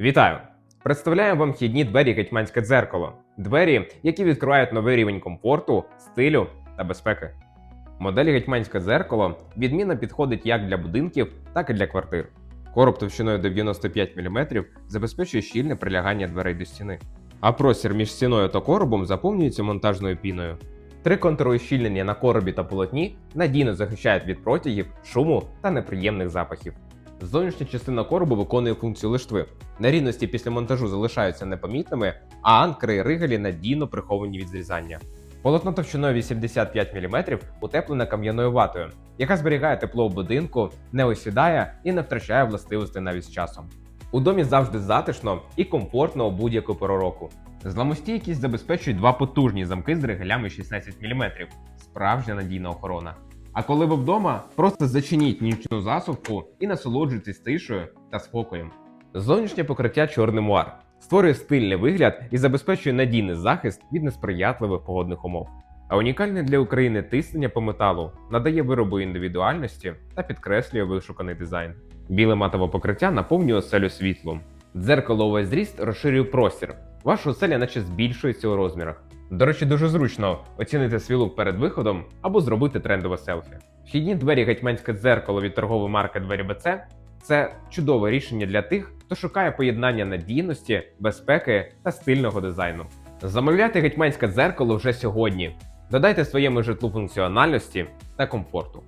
Вітаю! Представляємо вам вхідні двері гетьманське дзеркало. Двері, які відкривають новий рівень комфорту, стилю та безпеки. Модель гетьманське дзеркало відмінно підходить як для будинків, так і для квартир. Короб товщиною до 95 мм забезпечує щільне прилягання дверей до стіни. А простір між стіною та коробом заповнюється монтажною піною. Три контури ущільнення на коробі та полотні надійно захищають від протягів, шуму та неприємних запахів. Зовнішня частина коробу виконує функцію лиштви. Нерівності після монтажу залишаються непомітними, а анкри і ригелі надійно приховані від зрізання. Полотно товщиною 85 мм утеплене кам'яною ватою, яка зберігає тепло у будинку, не осідає і не втрачає властивостей навіть з часом. У домі завжди затишно і комфортно у будь-яку пору року. Зламостійкість забезпечують два потужні замки з ригелями 16 мм. Справжня надійна охорона. А коли ви вдома, просто зачиніть нічну засувку і насолоджуйтесь тишою та спокоєм. Зовнішнє покриття чорний муар створює стильний вигляд і забезпечує надійний захист від несприятливих погодних умов. А унікальне для України тиснення по металу надає виробу індивідуальності та підкреслює вишуканий дизайн. Біле матове покриття наповнює оселю світлом. Дзеркало зріст розширює простір. Ваша оселя наче збільшується у розмірах. До речі, дуже зручно оцінити свій лук перед виходом або зробити трендове селфі. Вхідні двері гетьманське дзеркало від торгової марки Двері БЦ це чудове рішення для тих, хто шукає поєднання надійності, безпеки та стильного дизайну. Замовляйте гетьманське дзеркало вже сьогодні. Додайте своєму житлу функціональності та комфорту.